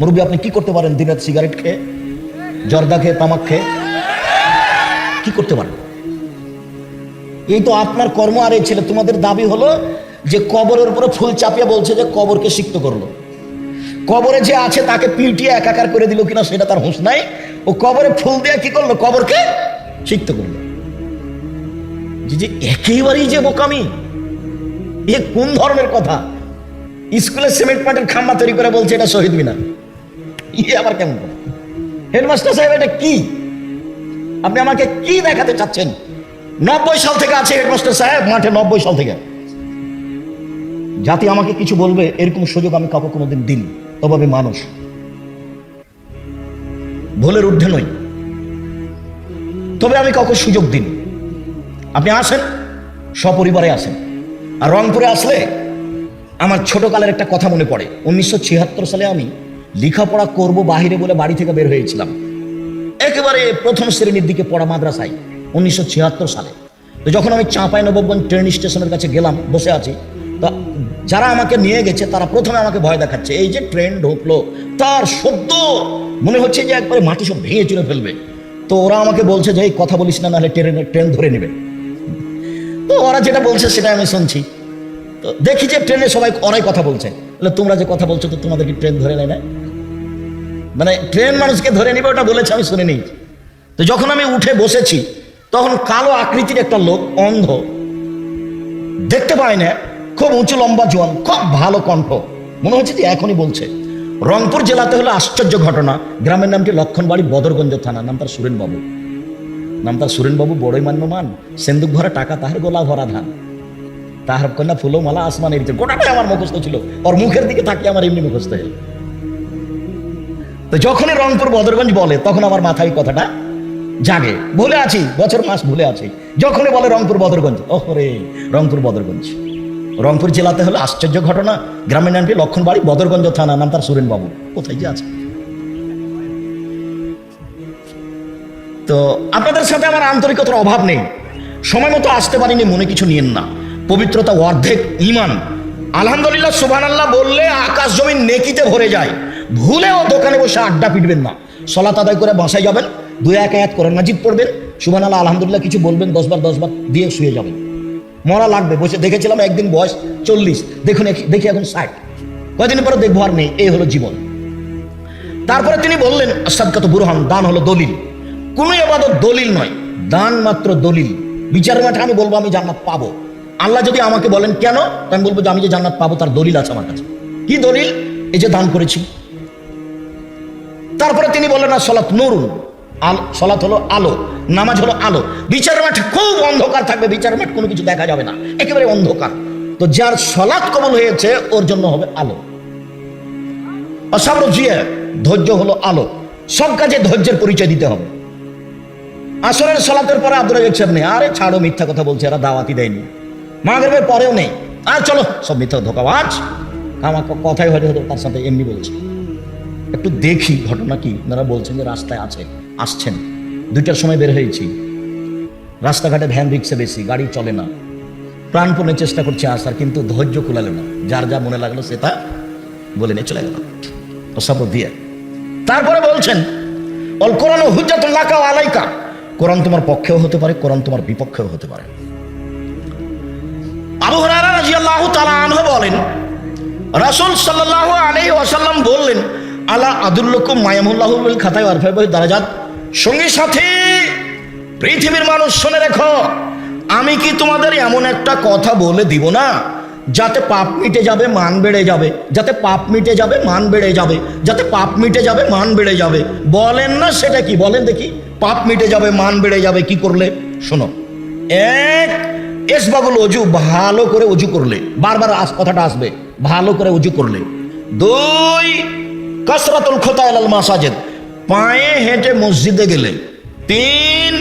মুরব্বী, আপনি কি করতে পারেন দিনের সিগারেট খেয়ে? জর্দা খেয়ে, তামাক খেয়ে? কি করতে পারেন? এই তো আপনার কর্ম আর এই ছেলে। তোমাদের দাবি হলো যে কবরের উপরে ফুল চাপিয়ে বলছে যে কবরকে সিক্ত করল। কবরে যে আছে তাকে পিটিয়ে একাকার করে দিল কিনা সেটা তার হুঁশ নাই। ও কবরে ফুল দিয়ে কি করল? কবরকে সিক্ত করল। যে একেবারেই যে বোকামি। এ কোন ধরনের কথা? স্কুলের সিমেন্ট পাটের খাম্বা তৈরি করে বলছে এটা শহীদ মিনার। ইয়ে আবার কেমন হেডমাস্টার সাহেব, এটা কি? আপনি আমাকে কি দেখাতে চাচ্ছেন? নব্বই সাল থেকে আছে হেডমাস্টার সাহেব, মাঠে নব্বই সাল থেকে। জাতি আমাকে কিছু বলবে, এরকম সুযোগ আমি কাউকে কোনোদিন দিন তবে আমি মানুষ। ভুলের ঊর্ধ্বে নই। তবে আমি কাউকে সুযোগ দিন আপনি আসেন, সপরিবারে আসেন। আর রংপুরে আসলে আমার ছোটকালের একটা কথা মনে পড়ে। উনিশশো ছিয়াত্তর সালে আমি লেখাপড়া করব বাহিরে বলে বাড়ি থেকে বের হয়েছিলাম। একেবারে প্রথম শ্রেণির দিকে পড়া মাদ্রাসায়, উনিশশো ছিয়াত্তর সালে। তো যখন আমি চাঁপাই নবগঞ্জ ট্রেন স্টেশনের কাছে গেলাম, বসে আছি, তা যারা আমাকে নিয়ে গেছে, তারা প্রথমে আমাকে ভয় দেখাচ্ছে, এই যে ট্রেন ঢুকলো, তার সদ্য মনে হচ্ছে যে একবারে মাটি সব ভেঙে চুরে ফেলবে। তো ওরা আমাকে বলছে যে, এই কথা বলিস না, নাহলে ট্রেনের, ট্রেন ধরে নেবে। তো ওরা যেটা বলছে সেটা আমি শুনছি। তো দেখি যে ট্রেনে সবাই ওরাই কথা বলছে। বলে তোমরা যে কথা বলছো তো তোমাদের কি ট্রেন ধরে নেয় না মানে ট্রেন মানুষকে ধরে নিবে, ওটা বলেছে, আমি শুনে নিই তো যখন আমি উঠে বসেছি, তখন কালো আকৃতির একটা লোক, অন্ধ, দেখতে পায় না, খুব উঁচু লম্বা জোয়ান, খুব ভালো কণ্ঠ। মনে হচ্ছে যে এখনই বলছে। রংপুর জেলাতে হলো আশ্চর্য ঘটনা। গ্রামের নামটি লক্ষণবাড়ি বদরগঞ্জ থানা? নাম তার সুরেনবাবু। নাম তার সুরেনবাবু বড়ই মান্যমান। সেন্দুক ভরা টাকা তাহার গোলা ভরা ধান। তাহার কন্যা ফুলো মালা আসমানের নিচে গোটাটাই আমার মুখস্থ ছিল। ওর মুখের দিকে তাকিয়ে আমার এমনি মুখস্থ হলো। তো যখনই রংপুর বদরগঞ্জ বলে, তখন আমার মাথায় কথাটা জাগে। ভুলে আছি, বছর মাস ভুলে আছি। যখনই বলে রংপুর বদরগঞ্জ, ওহরে, রংপুর বদরগঞ্জ। রংপুর জেলাতে হলো আশ্চর্য ঘটনা। গ্রামের নামটি লক্ষণবাড়ি, বদরগঞ্জ থানা নাম তার সুরেন বাবু কোথায় যে আছে। তো আপনাদের সাথে আমার আন্তরিকতার অভাব নেই। সময় মতো আসতে পারিনি, মনে কিছু নিয়েন না। পবিত্রতা অর্ধেক ইমান আলহামদুলিল্লাহ সুবহান আল্লাহ বললে আকাশ জমিন নেকিতে ভরে যায়। ভুলেও দোকানে বসে আড্ডা পিটবেন না। সলাত আদায় করে বাসায় যাবেন, দুই এক আয়াত করেন মাজিদ পড়বেন সুবহান আল্লাহ আলহামদুলিল্লাহ কিছু বলবেন দশবার দশবার দিয়ে শুয়ে যাবেন। মরা লাগবে, বসে দেখেছিলাম একদিন বয়স চল্লিশ, দেখুন এক- দেখি এখন ষাট। কয়দিন পরে দেখব আর নেই, এই হলো জীবন। তারপরে তিনি বললেন, আসাদকাত বুরহান, দান হলো দলিল। কোনো এবাদত দলিল নয়, দান মাত্র দলিল। বিচার মাঠে আমি বলব, আমি জান্নাত পাবো। আল্লাহ যদি আমাকে বলেন, কেন? আমি বলব যে, আমি যে জান্নাত পাবো, তার দলিল আছে আমার কাছে। কি দলিল? এই যে দান করেছি। তারপরে তিনি বললেন, না, সলাৎ নুরুন। আল, সলাৎ হলো আলো, নামাজ হলো আলো। বিচার মাঠ খুব অন্ধকার থাকবে বিচার মাঠ কোনো কিছু দেখা যাবে না। একেবারে অন্ধকার। তো যার সলাৎ কবল হয়েছে, ওর জন্য হবে আলো। অসাবর জিয়ে, ধৈর্য হলো আলো। সব কাজে ধৈর্যের পরিচয় দিতে হবে। আসরের সলাতের পরে আব্দুল রাজাক সাহেব নেই আরে ছাড়ো, মিথ্যা কথা বলছে, এরা দাওয়াতি দেয়নি। মাগরেবের পরেও নেই। আর চলো, সব মিথ্যা ধোকাবাজ। আমার কথাই হয়তো হয়তো তার সাথে এমনি বলছে। একটু দেখি ঘটনা কি। ওনারা বলছেন যে রাস্তায় আছে, আসছেন। দুইটার সময় বের হয়েছি। রাস্তাঘাটে ভ্যান রিক্সা বেশি, গাড়ি চলে না। প্রাণপণে চেষ্টা করছে আসার, কিন্তু ধৈর্য কুলালো না। যার যা মনে লাগল সে তা বলে নিয়ে চলে গেল। অসাবর দিয়ে। তারপরে বলছেন, অল কোরআন হুজ্জাতুল্লাহ আলাইকা। কোরআন তোমার পক্ষেও হতে পারে, কোরআন তোমার বিপক্ষেও হতে পারে। রাদিয়াল্লাহু তাআলা আনহু বলেন, রাসূল সাল্লাল্লাহু আলাইহি ওয়াসাল্লাম বললেন, আলা আদুল্লকুম মায়ামুল্লাহু খাতায় ওয়ারফাই দারাজাত? সঙ্গে সাথে, পৃথিবীর মানুষ শুনে রেখো, আমি কি তোমাদের এমন একটা কথা বলে দিব না? যাতে পাপ মিটে যাবে, মান বেড়ে যাবে। যাতে পাপ মিটে যাবে, মান বেড়ে যাবে। যাতে পাপ মিটে যাবে, মান বেড়ে যাবে। বলেন না সেটা কি? বলেন দেখি। পাপ মিটে যাবে, মান বেড়ে যাবে, কি করলে? শোনো, এক এসবাগুল অজু ভালো করে অজু করলে, বারবার আস কথাটা আসবে, ভালো করে অজু করলে। দুই কসরাতুল খোতা আল মাসাজেদ, পায়ে হেঁটে মসজিদে গেলে, তিন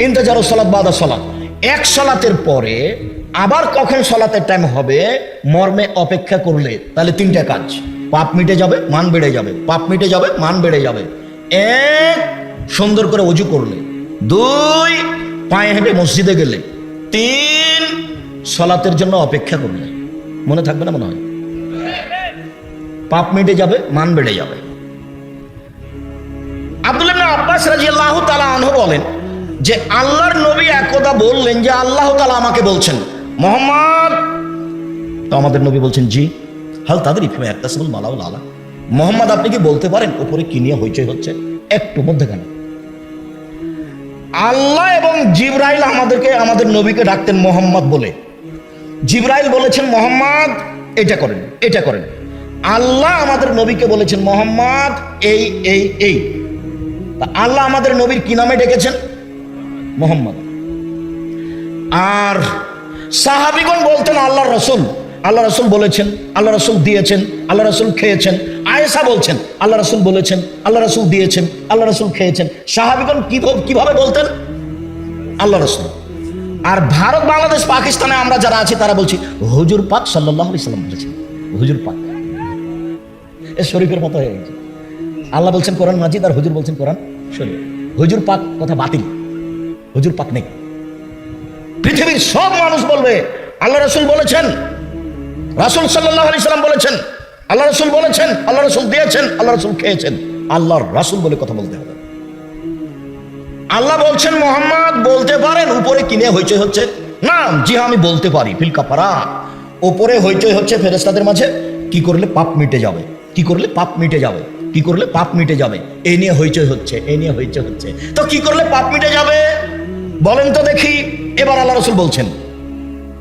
ইন্তজার সলাৎ বাদা সলাৎ এক সলাতের পরে আবার কখন সলাতের টাইম হবে, মর্মে অপেক্ষা করলে, তাহলে তিনটা কাজ। পাপ মিটে যাবে, মান বেড়ে যাবে। পাপ মিটে যাবে, মান বেড়ে যাবে। এক, সুন্দর করে অজু করলে। দুই, পায়ে হেঁটে মসজিদে গেলে তিন সলাতের জন্য অপেক্ষা করলে। মনে থাকবে না মনে হয়? পাপ মেটে যাবে, মান বেড়ে যাবে। আব্দুল ইবনে আব্বাস রাদিয়াল্লাহু তাআলা আনহু বলেন যে, আল্লাহর নবী একদা বললেন যে, আল্লাহ তাআলা আমাকে বলছেন, মোহাম্মদ! তো আমাদের নবী বলছেন, জি। হাল তাদের ইফিমা একতাসবুল মালাউল আলা। মোহাম্মদ, আপনি কি বলতে পারেন, উপরে কি নিয়ে হইচই হচ্ছে? একটু মধ্যখানে। আল্লাহ এবং জিব্রাইল আমাদেরকে, আমাদের নবীকে ডাকতেন মোহাম্মদ বলে। জিব্রাইল বলেছেন, মোহাম্মদ, এটা করেন এটা করেন। আল্লাহ আমাদের নবীকে বলেছেন, মোহাম্মদ, এই এই এই। আল্লাহ আমাদের নবীর কি নামে ডেকেছেন? মোহাম্মদ। আর সাহাবিগণ বলতেন আল্লাহ রসুল। আল্লাহ রসুল বলেছেন আল্লাহ রসুল দিয়েছেন আল্লাহ রসুল খেয়েছেন। আয়েসা বলছেন, আল্লাহ রসুল বলেছেন, আল্লাহ রসুল দিয়েছেন, আল্লাহ রসুল খেয়েছেন। সাহাবিগণ কীভাবে বলতেন? আল্লাহ রসুল। আর ভারত, বাংলাদেশ, পাকিস্তানে আমরা যারা আছি, তারা বলছি, হুজুর পাক সাল্লাহ আলি সাল্লাম বলেছেন। হুজুর পাক। এ শরীফের মতো হয়ে গেছে। আল্লাহ বলছেন কোরআন মাজিদ আর হুজুর বলছেন কোরআন শরীফ। হুজুর পাক কথা বাতিল। হুজুর পাক নেই। পৃথিবীর সব মানুষ বলবে, আল্লাহ রসুল বলেছেন, রাসুল সাল্লাহ আলি সাল্লাম বলেছেন আল্লাহ রসুল বলেছেন, আল্লাহ রসুল দিয়েছেন, আল্লাহ রসুল খেয়েছেন। আল্লাহর রাসুল বলে কথা বলতে হবে। আল্লাহ বলছেন, মোহাম্মদ, বলতে পারেন, উপরে কিনে হইচই হচ্ছে। না, জি হ্যাঁ আমি বলতে পারি ফিলকা পারা ওপরে হইচই হচ্ছে ফেরেস্তাদের মাঝে, কি করলে পাপ মিটে যাবে? কি করলে পাপ মিটে যাবে? কি করলে পাপ মিটে যাবে? এই নিয়ে হইচই হচ্ছে এই নিয়ে হইচই হচ্ছে। তো কি করলে পাপ মিটে যাবে? বলেন তো দেখি। এবার আল্লাহ রসুল বলছেন,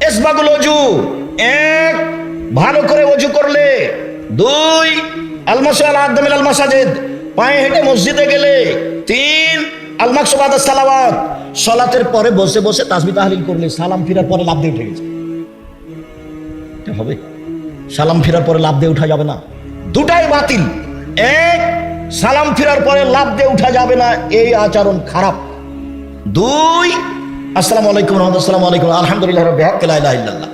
এসবাগুল অজু, এক, ভালো করে অজু করলে দুই আলমাসাল আদমিল আল মাসাজেদ। পায়ে হেঁটে মসজিদে গেলে। তিন আলমাকসবাদ সালাওয়াত। সলাতের পরে বসে বসে তাসবি তাহলিল করলে সালাম ফিরার পরে লাভ দিয়ে উঠে গেছে। হবে। সালাম ফিরার পরে লাভ দিয়ে উঠা যাবে না। দুটাই বাতিল। এক, সালাম ফিরার পরে লাভ দিয়ে উঠা যাবে না। এই আচরণ খারাপ। দুই, আসসালামু আলাইকুম রহমতুল্লাহ আলাইকুম। আলহামদুলিল্লাহ ইল্লাল্লাহ।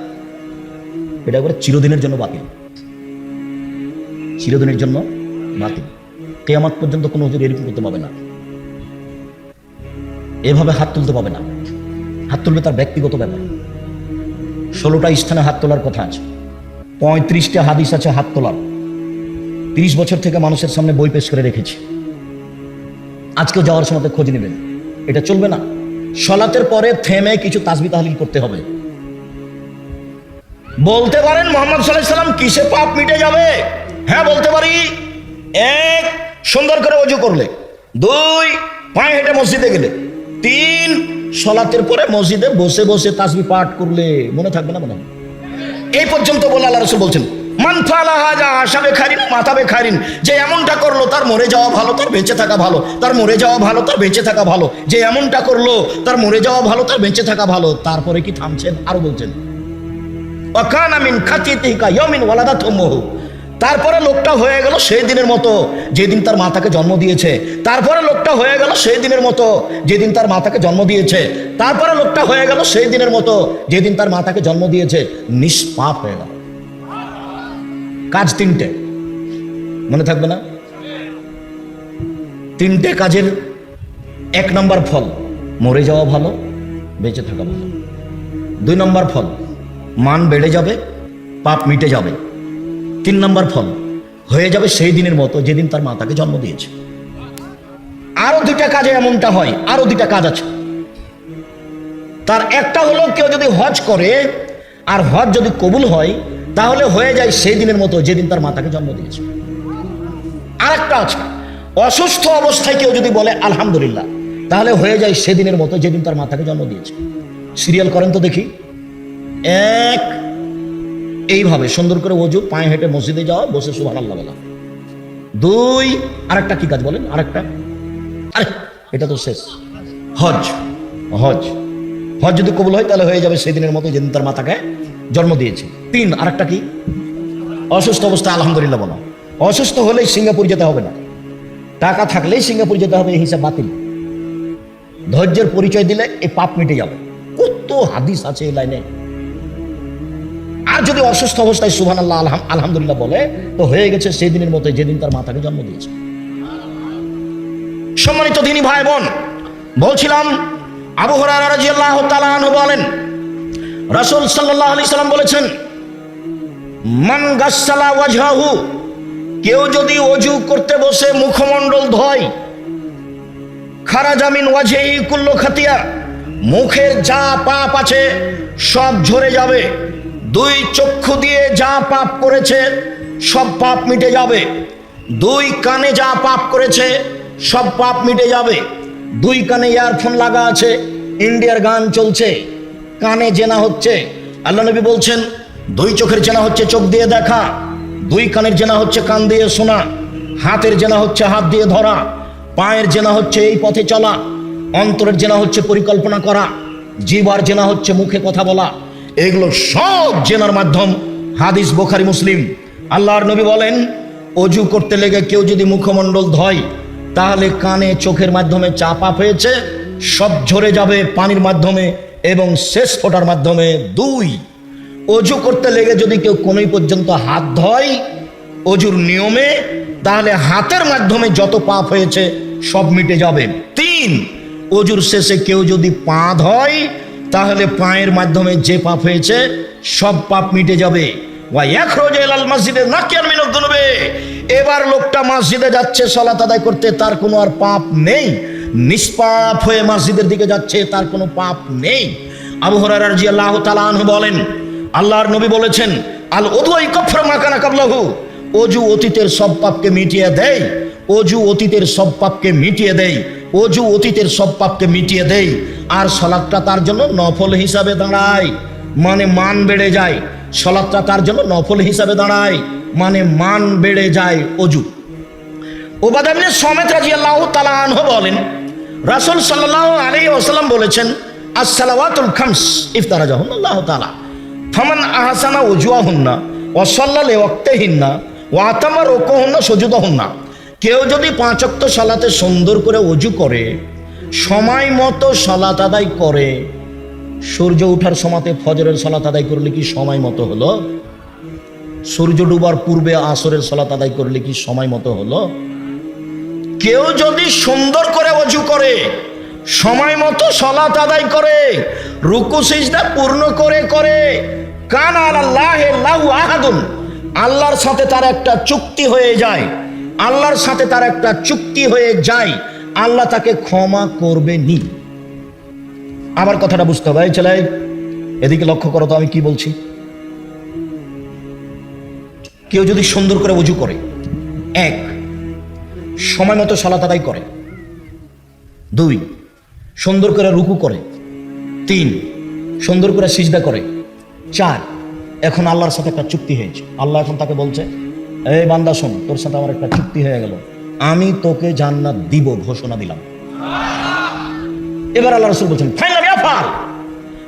এটা করে চিরদিনের জন্য বাতিল। চিরদিনের জন্য বাতিল। কেয়ামত পর্যন্ত কোনো হুজুর এরকম করতে পাবে না। এভাবে হাত তুলতে পাবে না। হাত তুলবে তার ব্যক্তিগত ব্যাপার। ষোলোটা স্থানে হাত তোলার কথা আছে। পঁয়ত্রিশটা হাদিস আছে হাত তোলার। তিরিশ বছর থেকে মানুষের সামনে বই পেশ করে রেখেছি। আজকেও যাওয়ার সময় খোঁজ নেবেন। এটা চলবে না। সলাতের পরে থেমে কিছু তাসবি তাহলিল করতে হবে। বলতে পারেন মোহাম্মদ সাল্লাহ সাল্লাম কিসে পাপ মিটে যাবে? হ্যাঁ বলতে পারি। এক, সুন্দর করে অজু করলে। দুই, পায়ে হেঁটে মসজিদে গেলে। তিন, সলাতের পরে মসজিদে বসে বসে তাসবি পাঠ করলে। মনে থাকবে না মনে এই পর্যন্ত বলে আল্লাহ রসুল বলছেন যে এমনটা করল তার মরে যাওয়া ভালো, তার বেঁচে থাকা ভালো, তার মরে যাওয়া ভালো, তার বেঁচে থাকা ভালো, যে এমনটা করল তার মরে যাওয়া ভালো, তার বেঁচে থাকা ভালো, তারপরে কি থামছেন? আরও বলছেন অকানামিন খাতিতিকা ইয়মিন ওয়ালাদাত উম্মুহু তারপরে লোকটা হয়ে গেল সেই দিনের মতো যেদিন তার মাতাকে জন্ম দিয়েছে। তারপরে লোকটা হয়ে গেল সেই দিনের মতো যেদিন তার মাতাকে জন্ম দিয়েছে। তারপরে লোকটা হয়ে গেল সেই দিনের মতো যেদিন তার মাতাকে জন্ম দিয়েছে। নিষ্পাপ হয়ে গেল। কাজ তিনটে। মনে থাকবে না? তিনটে কাজের এক নম্বর ফল, মরে যাওয়া ভালো, বেঁচে থাকা ভালো। দুই নম্বর ফল, মান বেড়ে যাবে, পাপ মিটে যাবে। তিন নম্বর ফল হয়ে যাবে সেই দিনের মতো যেদিন তার মাতাকে জন্ম দিয়েছে। আরও দুইটা কাজে এমনটা হয়, আরও দুইটা কাজ আছে। তার একটা হলো কেউ যদি হজ করে, আর হজ যদি কবুল হয়, তাহলে হয়ে যায় সেই দিনের মতো যেদিন তার মাতাকে জন্ম দিয়েছে। আর একটা আছে, অসুস্থ অবস্থায় কেউ যদি বলে, আলহামদুলিল্লাহ, তাহলে হয়ে যায় সেদিনের মতো যেদিন তার মাতাকে জন্ম দিয়েছে। সিরিয়াল করেন তো দেখি। এক এইভাবে সুন্দর করে অজু পায়ে হেঁটে মসজিদে যাওয়া, বসে সুভান আল্লাহ বলা। দুই, আরেকটা কি কাজ বলেন? আরেকটা। আরে, এটা তো শেষ। হজ। হজ। হজ যদি কবুল হয়, তাহলে হয়ে যাবে সেদিনের মতো যেদিন তার মাতাকে জন্ম দিয়েছে। তিন, আরেকটা কি? অসুস্থ অবস্থা আলহামদুলিল্লাহ বলা। অসুস্থ হলেই সিঙ্গাপুর যেতে হবে না। টাকা থাকলেই সিঙ্গাপুর যেতে হবে, এই হিসাব বাতিল। ধৈর্যের পরিচয় দিলে এই পাপ মিটে যাবে। কত হাদিস আছে এই লাইনে? আর যদি অসুস্থ অবস্থায় সুহান আল্লাহ আলহাম আলহামদুলিল্লাহ বলে, তো হয়ে গেছে সেই দিনের মতো যেদিন তার মাতাকে জন্ম দিয়েছে। সম্মানিত দিনী ভাই বোন বলছিলাম, আবু বলেন সাল্লাম বলেছেন, মান ওয়াজহাহু কেউ যদি অজু করতে বসে মুখমণ্ডল ধয়, খারা জামিন ওয়াজেই কুল্লো খাতিয়া, মুখের যা পাপ আছে সব ঝরে যাবে। দুই চক্ষু দিয়ে যা পাপ করেছে, সব পাপ মিটে যাবে। দুই কানে যা পাপ করেছে, সব পাপ মিটে যাবে। দুই কানে ইয়ারফোন লাগা আছে, ইন্ডিয়ার গান চলছে, কানে জেনা হচ্ছে। আল্লাহ নবী বলছেন, দুই চোখের জেনা হচ্ছে চোখ দিয়ে দেখা, দুই কানের জেনা হচ্ছে কান দিয়ে শোনা, হাতের জেনা হচ্ছে হাত দিয়ে ধরা, পায়ের জেনা হচ্ছে এই পথে চলা, অন্তরের জেনা হচ্ছে পরিকল্পনা করা, জিবার জেনা হচ্ছে মুখে কথা বলা। এগুলো সব জেনার মাধ্যম। হাদিস, বোখারি, মুসলিম। আল্লাহর নবী বলেন, অজু করতে লেগে কেউ যদি মুখমণ্ডল ধয়, তাহলে কানে, চোখের মাধ্যমে চা পাপ হয়েছে সব ঝরে যাবে পানির মাধ্যমে এবং শেষ ফোটার মাধ্যমে দুই। অজু করতে লেগে যদি কেউ কোনোই পর্যন্ত হাত ধয়, অজুর নিয়মে, তাহলে হাতের মাধ্যমে যত পাপ হয়েছে সব মিটে যাবে। তিন, অজুর শেষে কেউ যদি পা ধয় তাহলে পায়ের মাধ্যমে যে পাপ হয়েছে, সব পাপ মিটে যাবে। এবার লোকটা মসজিদে যাচ্ছে, সালাত আদায় করতে, তার কোনো আর পাপ নেই। নিষ্পাপ হয়ে মসজিদের দিকে যাচ্ছে, তার কোনো পাপ নেই। আবু হুরায়রা রাদিয়াল্লাহু তাআলা বলেন, আল্লাহর নবী বলেছেন, আল উদওয়াই কফর মাকানা কাবলাহু। অজু অতীতের সব পাপকে মিটিয়ে দেয়, অজু অতীতের সব পাপকে মিটিয়ে দেয়। অজু অতীতের সব পাপকে মিটিয়ে দেয় আর সলাদটা তার জন্য নফল হিসাবে দাঁড়ায়। মানে মান বেড়ে যায়, সলাদটা তার জন্য নফল হিসাবে দাঁড়ায়। মানে মান বেড়ে যায় অজু ওবাদামিনের সমেত রাজি আল্লাহ তালা আনহ বলেন, রাসুল সাল্লাহ আলী ওসালাম বলেছেন, আসসালাওয়াতুল খামস ইফতারা যখন আল্লাহ তালা ফামান আহসানা ওজুয়া হুন্না ওসল্লালে ওক্তে হিন্না ও আতামা রোকো হুন্না সজুদা হুন্না কেউ যদি পাঁচক্ত সালাতে সুন্দর করে অজু করে, সময় মতো সালাত আদায় করে, সূর্য ওঠার সময়তে ফজরের সালাত আদায় করলে কি সময় মতো হলো? সূর্য ডুবার পূর্বে আসরের সালাত আদায় করলে কি সময় মতো হলো? কেউ যদি সুন্দর করে অজু করে, সময় মতো সলাত আদায় করে, রুকু সিজদা পূর্ণ করে করে, কান আল্লাহ লাহু আহাদুন, আল্লাহর সাথে তার একটা চুক্তি হয়ে যায়। আল্লাহর সাথে তার একটা চুক্তি হয়ে যায়, আল্লাহ তাকে ক্ষমা করবে নি আমার কথাটা বুঝতে হবে ছেলে, এদিকে লক্ষ্য করো তো, আমি কি বলছি? কেউ যদি সুন্দর করে উজু করে, এক, সময় মতো সালাত আদায় করে, দুই, সুন্দর করে রুকু করে, তিন, সুন্দর করে সিজদা করে, চার, এখন আল্লাহর সাথে একটা চুক্তি হয়েছে। আল্লাহ এখন তাকে বলছে এই বান্দা, শোন, তোর সাথে আমার একটা চুক্তি হয়ে গেল। আমি তোকে জান্নাত দিব ঘোষণা দিলাম। এবার আল্লাহ রসুল বলছেন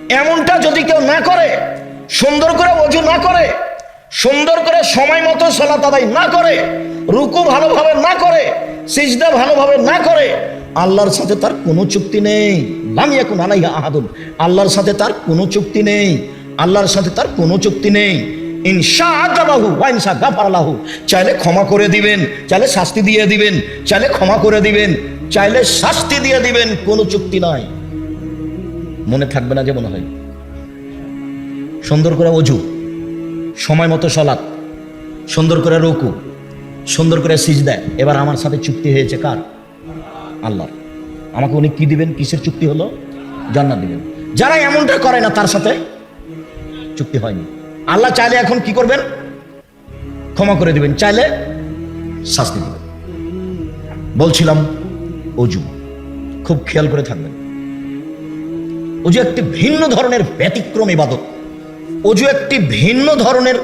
এমনটা যদি কেউ না করে, সুন্দর করে অজু না করে, সুন্দর করে সময় মতো সলাত আদায় না করে, রুকু ভালোভাবে না করে, সিজদা ভালোভাবে না করে, আল্লাহর সাথে তার কোনো চুক্তি নেই। লাম ইয়াকুন আলাইহা আহাদুন। আল্লাহর সাথে তার কোনো চুক্তি নেই। আল্লাহর সাথে তার কোনো চুক্তি নেই। ইনশা আদাবাহু ওয়া ইনশা গাফারালাহু চাইলে ক্ষমা করে দিবেন, চাইলে শাস্তি দিয়ে দিবেন, চাইলে ক্ষমা করে দিবেন, চাইলে শাস্তি দিয়ে দিবেন, কোনো চুক্তি নাই। মনে থাকবে না যে মনে হয়। সুন্দর করে অজু সময় মতো সলাৎ, সুন্দর করে রুকু, সুন্দর করে সিজ দেয় এবার আমার সাথে চুক্তি হয়েছে কার? আল্লাহর। আমাকে উনি কি দিবেন, কিসের চুক্তি হলো? জান্নাত দিবেন। যারা এমনটা করে না তার সাথে চুক্তি হয়নি। আল্লাহ চাইলে এখন কি করবেন? ক্ষমা করে দিবেন। চাইলে শাস্তি দিবেন। বলছিলাম, অজু। খুব খেয়াল করে থাকবেন। অজু একটি ভিন্ন ধরনের ব্যতিক্রম ইবাদত। অজু একটি ভিন্ন ধরনের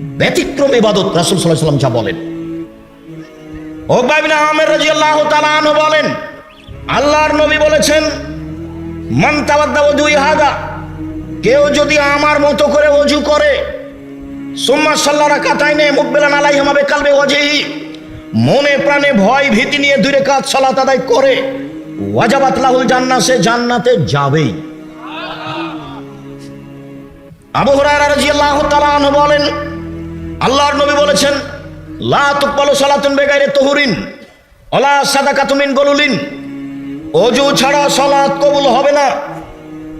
ব্যতিক্রম ইবাদত, রাসুল সাল্লাহ সাল্লাম যা বলেন। ও বাইবিনা আমের রাজি আল্লাহ তালান বলেন, আল্লাহর নবী বলেছেন, মান তাবাদ্দা অজু ইহাদা কেউ যদি আমার মতো করে অজু করে সোম্মা সাল্লারা কাতাই নে মুকবেলান আলাই হামাবে কালবে ওয়াজেহি। মনে প্রাণে ভয়, ভীতি নিয়ে দূরে কাজ সালাত আদায় করে। ওয়াজাবাত লাহুল জান্না সে জান্নাতে যাবেই। আবু হুরায়রা রাদিয়াল্লাহু তাআলা আনহু বলেন, আল্লাহর নবী বলেছেন, লা তুকবালু সালাতুন বেগাইরে তহুরিন, ওলা সাদাকাতুন মিন গলুলিন। অজু ছাড়া সালাত কবুল হবে না।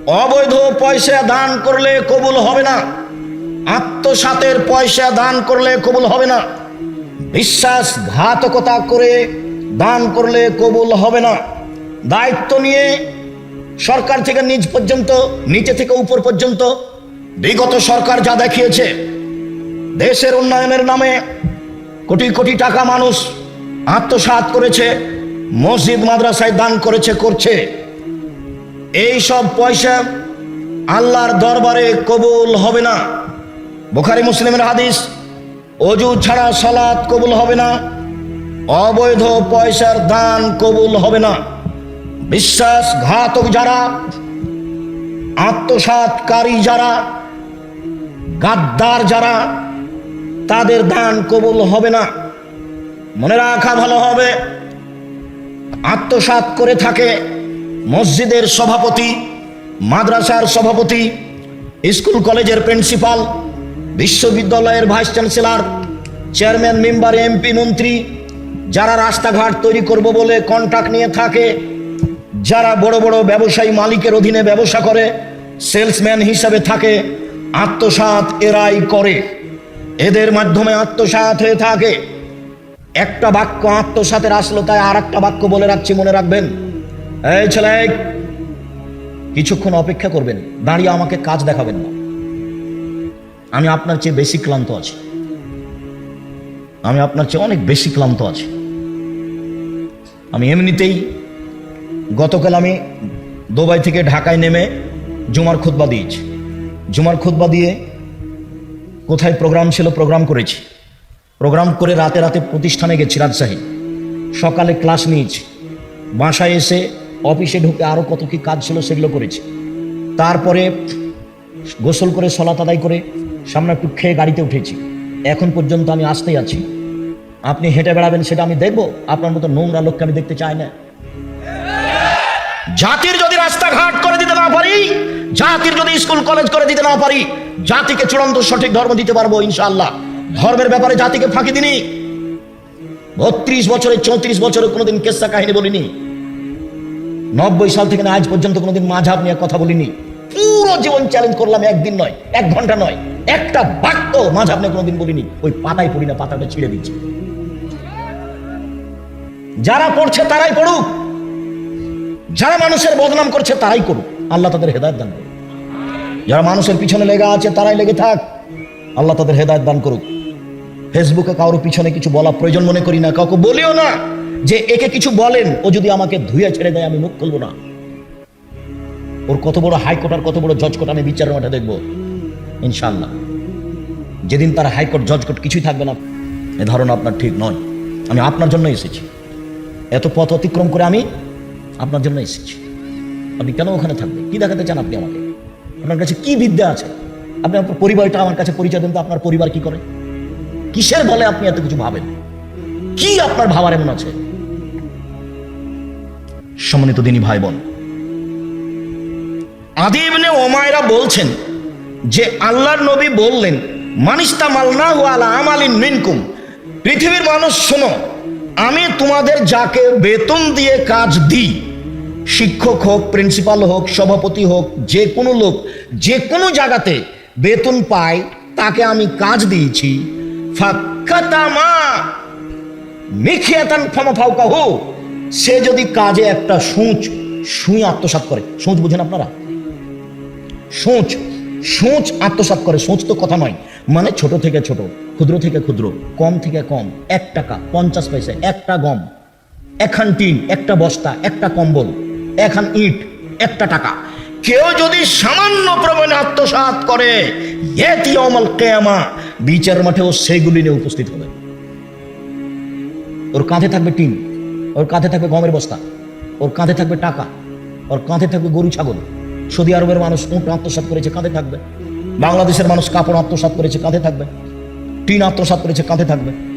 অবৈধ পয়সা দান করলে কবুল হবে না। আত্মসাতের পয়সা দান করলে কবুল হবে না। বিশ্বাসঘাতকতা করে দান করলে কবুল হবে না। দায়িত্ব নিয়ে সরকার থেকে নিজ পর্যন্ত, নিচে থেকে উপর পর্যন্ত বিগত সরকার যা দেখিয়েছে, দেশের উন্নয়নের নামে কোটি কোটি টাকা মানুষ আত্মসাৎ করেছে, মসজিদ, মাদ্রাসায় দান করেছে, করছে। এই সব পয়সা আল্লাহর দরবারে কবুল হবে না। বুখারি মুসলিমের হাদিস, অজু ছাড়া সালাত কবুল হবে না, অবৈধ পয়সার দান কবুল হবে না। বিশ্বাসঘাতক যারা, আত্মসাৎকারী যারা, গাদ্দার যারা, তাদের দান কবুল হবে না। মনে রাখা ভালো হবে, আত্মসাৎ করে থাকে মসজিদের সভাপতি, মাদ্রাসার সভাপতি, স্কুল কলেজের প্রিন্সিপাল বিশ্ববিদ্যালয়ের vice chancellor, chairman, member, MP, মন্ত্রী, যারা রাস্তাঘাট তৈরি করব বলে কন্ট্রাক্ট নিয়ে থাকে, যারা বড় বড় ব্যবসায়ী মালিকের অধীনে ব্যবসা করে সেলসম্যান হিসাবে থাকে, আত্মসাৎ এরাই করে। এদের মাধ্যমে আত্মসাৎ হয়ে থাকে। একটা বাক্য আত্মসাতের আসলো তাই আর একটা বাক্য বলে রাখছি, মনে রাখবেন। এই ছেলে, কিছুক্ষণ অপেক্ষা করবেন, দাঁড়িয়ে আমাকে কাজ দেখাবেন না। আমি আপনার চেয়ে বেশি ক্লান্ত আছি। আমি আপনার চেয়ে অনেক বেশি ক্লান্ত আছি। আমি এমনিতেই গতকাল আমি দুবাই থেকে ঢাকায় নেমে জুমার খুতবা দিয়েছি। জুমার খুতবা দিয়ে কোথায় প্রোগ্রাম ছিল প্রোগ্রাম করেছি। প্রোগ্রাম করে রাতে রাতে প্রতিষ্ঠানে গেছি রাজশাহী। সকালে ক্লাস নিয়েছি। বাসায় এসে অফিসে ঢুকে আরও কত কি কাজ ছিল সেগুলো করেছি। তারপরে গোসল করে সলাত আদায় করে সামনে একটু খেয়ে গাড়িতে উঠেছি। এখন পর্যন্ত আমি আসতেই আছি। আপনি হেঁটে বেড়াবেন সেটা আমি দেখব। আপনার মতো নোংরা লোককে আমি দেখতে চাই না। জাতির যদি রাস্তাঘাট করে দিতে না পারি, জাতির যদি স্কুল, কলেজ করে দিতে না পারি, জাতিকে চূড়ান্ত সঠিক ধর্ম দিতে পারব ইনশাআল্লাহ। ধর্মের ব্যাপারে জাতিকে ফাঁকি দিনি বত্রিশ বছরে, চৌত্রিশ বছরে কোনোদিন কেসা কাহিনী বলিনি। নব্বই সাল থেকে আজ পর্যন্ত কোনোদিন মাঝাব নিয়ে কথা বলিনি। পুরো জীবন চ্যালেঞ্জ করলাম একদিন নয়, এক ঘণ্টা নয়, একটা বাক্য মাঝাব নিয়ে কোনোদিন বলিনি, ওই পাতায় পড়ি না, পাতাটা ছিঁড়ে দিচ্ছি। যারা পড়ছে তারাই পড়ুক, যারা মানুষের বদনাম করছে তারাই করুক, আল্লাহ তাদের হেদায়ত দান করুক। যারা মানুষের পিছনে লেগে আছে তারাই লেগে থাক, আল্লাহ তাদের হেদায়ত দান করুক। ফেসবুকে কারোর পিছনে কিছু বলা প্রয়োজন মনে করি না, কাউকে বলিও না যে একে কিছু বলেন, ও যদি আমাকে ধুয়ে ছেড়ে দেয়, আমি মুখ খুলবো না। ওর কত বড় হাইকোর্ট আর কত বড় জজ কোর্ট আমি বিচার মাঠে দেখব। ইনশাল্লাহ যেদিন তার হাইকোর্ট জজ কোর্ট কিছুই থাকবে না, এ ধারণা আপনার ঠিক নয়। আমি আপনার জন্য এসেছি। এত পথ অতিক্রম করে আমি আপনার জন্য এসেছি। আপনি কেন ওখানে থাকবেন? কি দেখাতে চান আপনি আমাকে? আপনার কাছে কি বিদ্যা আছে? আপনি আপনার পরিবারটা আমার কাছে পরিচয় দেন তো আপনার পরিবার কি করে? কিসের বলে আপনি এত কিছু ভাবেন? কি আপনার ভাবার এমন আছে? সম্মানিত দিনী ভাই বোন আদিবনে ওমায়রা বলছেন যে আল্লাহর নবী বললেন মানিস্তা মালনা আলা আমালিন মিনকুম। পৃথিবীর মানুষ, শোনো, আমি তোমাদের যাকে বেতন দিয়ে কাজ দিই, শিক্ষক হোক, প্রিন্সিপাল হোক, সভাপতি হোক, যে কোনো লোক, যে কোনো জায়গাতে বেতন পায়, তাকে আমি কাজ দিয়েছি। ফাক্কাতামা মিখিয়াতান ফমা ফাউকা সে যদি কাজে একটা সূচ, সুই আত্মসাৎ করে। সূচ বুঝেন আপনারা? সোচ সোচ আত্মসাৎ করে। সোচ তো কথা নয়। মানে ছোট থেকে ছোট, ক্ষুদ্র থেকে ক্ষুদ্র, কম থেকে কম, এক টাকা, পঞ্চাশ পয়সা, একটা গম, একখান টিন, একটা বস্তা, একটা কম্বল, একখান ইট, একটা টাকা। কেউ যদি সামান্য প্রমাণে আত্মসাৎ করে বিচার মাঠেও সেগুলি নিয়ে উপস্থিত হবে। ওর কাঁধে থাকবে টিন, ওর কাঁধে থাকবে গমের বস্তা, ওর কাঁধে থাকবে টাকা, ওর কাঁধে থাকবে গরু, ছাগল। সৌদি আরবের মানুষ উঁট আত্মসাত করেছে, কাঁধে থাকবে। বাংলাদেশের মানুষ কাপড় আত্মসাত করেছে, কাঁধে থাকবে। টিন আত্মসাত করেছে, কাঁধে থাকবে।